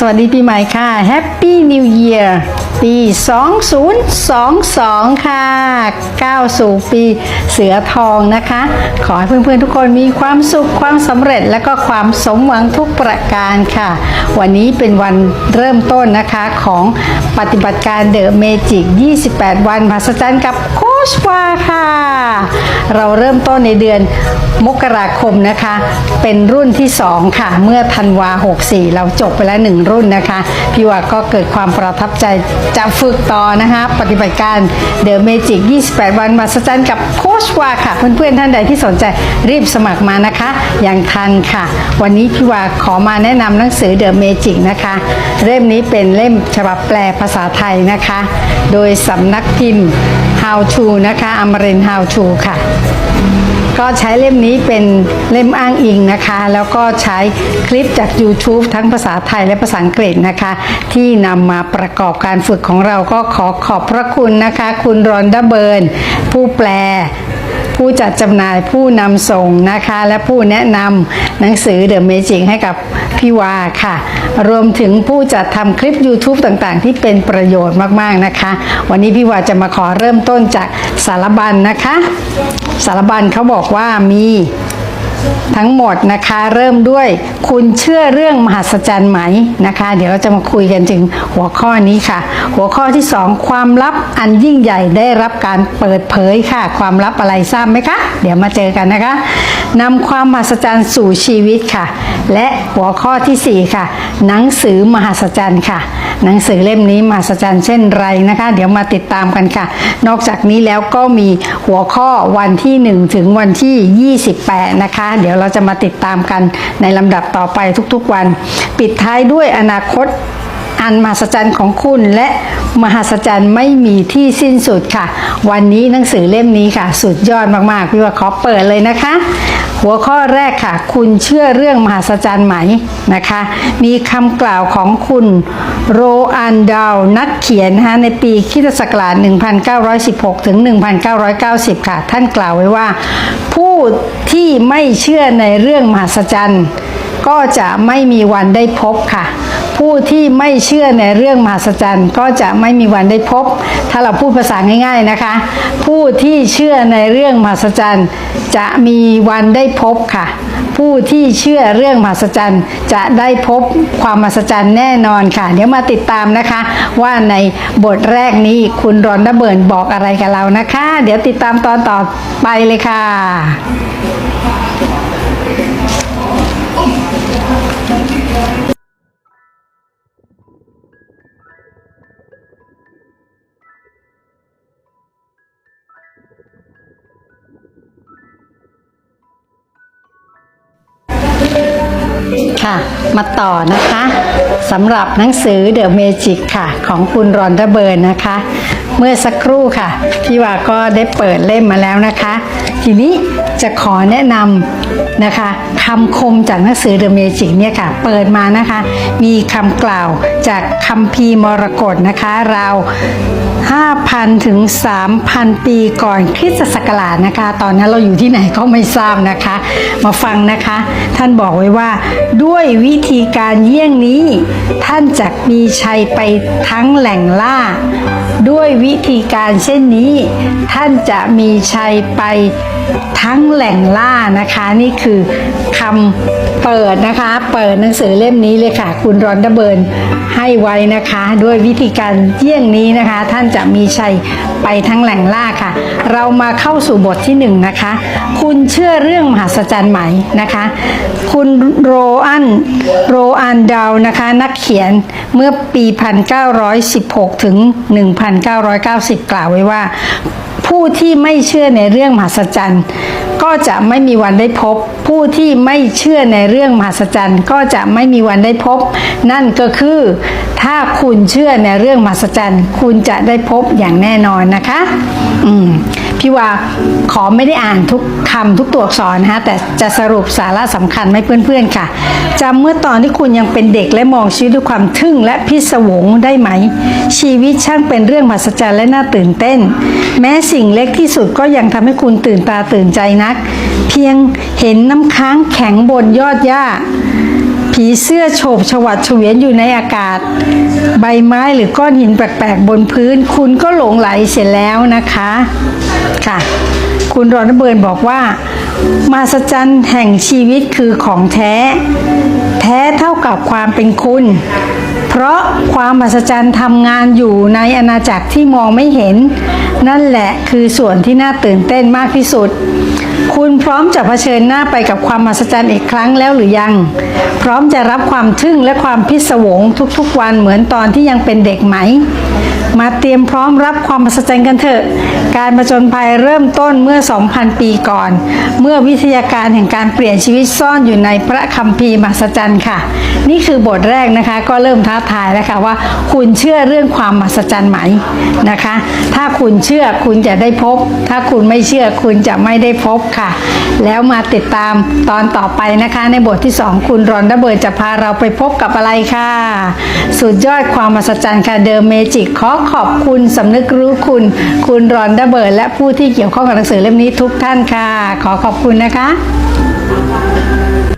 สวัสดีปีใหม่ค่ะ Happy New Year ปี 2022 ค่ะ ก้าวสู่ปีเสือทองนะคะ ขอให้เพื่อนๆ ทุกคนมีความสุขความสำเร็จและก็ความสมหวังทุกประการค่ะ วันนี้เป็นวันเริ่มต้นนะคะของปฏิบัติการเดอะเมจิก 28 วันมหัศจรรย์กับโคชวาค่ะ เราเริ่มต้นในเดือนมกราคมนะคะ เป็นรุ่นที่ 2 ค่ะ เมื่อธันวา 64 เราจบไปแล้ว 1 รุ่นนะคะ พี่ว่าก็เกิดความประทับใจจะฝึกต่อนะคะ ปฏิบัติการเดอะเมจิก 28 วันมาสจันกับโคชวาค่ะ เพื่อนๆท่านใดที่สนใจรีบสมัครมานะคะ อย่างทันค่ะ วันนี้พี่ว่าขอมาแนะนำหนังสือเดอะเมจิกนะคะ เล่มนี้เป็นเล่มฉบับแปลภาษาไทยนะคะ โดยสำนักพิมพ์ How to นะคะอมริน How to ค่ะ ก็ใช้เล่มนี้เป็นเล่มอ้างอิงนะคะ แล้วก็ใช้คลิปจาก YouTube ทั้งภาษาไทยและภาษาอังกฤษนะคะ ที่นำมาประกอบการฝึกของเราก็ขอขอบพระคุณนะคะ คุณรอนดาเบิร์นผู้แปล ผู้จัดจำหน่ายผู้นำส่งนะคะ และผู้แนะนำหนังสือเดอะเมจิกให้กับพี่วาค่ะ รวมถึงผู้จัดทำคลิป YouTube ต่างๆ ที่เป็นประโยชน์มากๆนะคะ วันนี้พี่วาจะมาขอเริ่มต้นจากสารบัญนะคะ สารบัญเขาบอกว่ามี ทั้งหมดนะคะเริ่มด้วยคุณเชื่อเรื่องมหัศจรรย์ไหมนะคะ เดี๋ยวเราจะมาคุยกันถึงหัวข้อนี้ค่ะ หัวข้อที่สองความลับอันยิ่งใหญ่ได้รับการเปิดเผยค่ะ ความลับอะไรทราบไหมคะ เดี๋ยวมาเจอกันนะคะ นำความมหัศจรรย์สู่ชีวิตค่ะ และหัวข้อที่สี่ค่ะ หนังสือมหัศจรรย์ค่ะ หนังสือเล่มนี้มหัศจรรย์เช่นไรนะคะ เดี๋ยวมาติดตามกันค่ะ นอกจากนี้แล้วก็มีหัวข้อวันที่ 1 ถึงวันที่ 28 นะคะ เดี๋ยวเราจะมาติดตามกันในลำดับต่อไปทุกๆวัน ปิดท้ายด้วยอนาคต อันมหัศจรรย์ของคุณและมหัศจรรย์ไม่มีที่สิ้นสุดค่ะ วันนี้หนังสือเล่มนี้ค่ะ สุดยอดมากๆพี่ว่าขอเปิดเลยนะคะ หัวข้อแรกค่ะ คุณเชื่อเรื่องมหัศจรรย์ไหมนะคะ มีคำกล่าวของคุณโรอันดาวนักเขียนนะคะในปีคิศักราช1916 ถึง 1990 ค่ะ ท่านกล่าวไว้ว่า ผู้ที่ไม่เชื่อในเรื่องมหัศจรรย์ ก็จะไม่มีวันได้พบค่ะ ผู้ที่ไม่เชื่อในเรื่องมหัศจรรย์ ก็จะไม่มีวันได้พบ ถ้าเราพูดภาษาง่ายๆนะคะ ผู้ที่เชื่อในเรื่องมหัศจรรย์ จะมีวันได้พบค่ะ ผู้ที่เชื่อเรื่องมหัศจรรย์ จะได้พบความมหัศจรรย์แน่นอนค่ะ เดี๋ยวมาติดตามนะคะ ว่าในบทแรกนี้คุณรอนดเบิร์นบอกอะไรกับเรานะคะ เดี๋ยวติดตามตอนต่อไปเลยค่ะ ค่ะ มาต่อนะคะสำหรับหนังสือ The Magic ค่ะ ของคุณรอนเดเบิร์นนะคะ เมื่อสักครู่ค่ะ พี่ว่าก็ได้เปิดเล่มมาแล้วนะคะ ทีนี้ จะขอแนะนำนะคะคำคมจากหนังสือ The Magic เนี่ยค่ะ เปิดมานะคะ มีคำกล่าวจากคัมภีมรกตนะคะราว5,000 ถึง 3,000 ปีก่อนคริสตศักราชนะคะ ตอนนั้นเราอยู่ที่ไหนก็ไม่ทราบนะคะ มาฟังนะคะ ท่านบอกไว้ว่า ด้วยวิธีการเยี่ยงนี้ ท่านจะมีชัยไปทั้งแหล่งล่า ด้วยวิธีการเช่นนี้ ท่านจะมีชัยไปทั้งแหล่งล่านะคะ นี่คือคำเปิดนะคะ เปิดหนังสือเล่มนี้เลยค่ะ คุณรอนดเบิร์นให้ไว้นะคะ ด้วยวิธีการเยี่ยงนี้นะคะ ท่านจะมีชัยไปทั้งแหล่งล่าค่ะ เรามาเข้าสู่บทที่หนึ่งนะคะ คุณเชื่อเรื่องมหัศจรรย์ไหมนะคะ คุณโรอันโรอันดาวนะคะ นักเขียนเมื่อปี 1916 ถึง 1990 กล่าวไว้ว่า ผู้ที่ไม่เชื่อในเรื่องมหัศจรรย์ ก็จะไม่มีวันได้พบ ผู้ที่ไม่เชื่อในเรื่องมหัศจรรย์ ก็จะไม่มีวันได้พบ นั่นก็คือ ถ้าคุณเชื่อในเรื่องมหัศจรรย์ คุณจะได้พบอย่างแน่นอนนะคะ อืม พี่ว่าขอไม่ได้อ่านทุกคำทุกตัวอักษรนะคะแต่จะสรุปสาระสำคัญให้เพื่อนๆค่ะจำเมื่อตอนที่คุณยังเป็นเด็กและมองชีวิตด้วยความทึ่งและพิศวงได้ไหม ชีวิตช่างเป็นเรื่องมหัศจรรย์และน่าตื่นเต้น แม้สิ่งเล็กที่สุดก็ยังทำให้คุณตื่นตาตื่นใจนัก เพียงเห็นน้ำค้างแข็งบนยอดหญ้า ผีเสื้อโฉบฉวัดเฉวียนอยู่ในอากาศ ใบไม้หรือก้อนหินแปลกๆบนพื้น คุณก็หลงไหลเสร็จแล้วนะคะค่ะ คุณรอนเบิร์นบอกว่า มาสจรรย์แห่งชีวิตคือของแท้ แท้เท่ากับความเป็นคุณ ราะความมหัศจรรย์ทำงานอยู่ในอาณาจักรที่มองไม่เห็น นั่นแหละคือส่วนที่น่าตื่นเต้นมากที่สุด คุณพร้อมจะเผชิญหน้าไปกับความมหัศจรรย์อีกครั้งแล้วหรือยัง พร้อมจะรับความทึ่งและความพิศวงทุกๆวันเหมือนตอนที่ยังเป็นเด็กไหม มาเตรียมพร้อมรับความมหัศจรรย์กันเถอะ การผจญภัยเริ่มต้นเมื่อ 2,000 ปีก่อน เมื่อวิทยาการแห่งการเปลี่ยนชีวิตซ่อนอยู่ในพระคัมภีร์มหัศจรรย์ค่ะ นี่คือบทแรกนะคะ ก็เริ่มท้าทายแล้วค่ะว่า คุณเชื่อเรื่องความมหัศจรรย์ไหมนะคะ ถ้าคุณเชื่อคุณจะได้พบ ถ้าคุณไม่เชื่อคุณจะไม่ได้พบค่ะ แล้วมาติดตามตอนต่อไปนะคะ ในบทที่ 2 คุณรอนดเบิร์ดจะพาเราไปพบกับอะไรค่ะ สุดยอดความมหัศจรรย์ค่ะเดิมเมจิกขอขอบคุณสำนึกรู้คุณ คุณรอนดาเบิร์ดและผู้ที่เกี่ยวข้องกับหนังสือเล่มนี้ทุกท่านค่ะ ขอขอบคุณนะคะ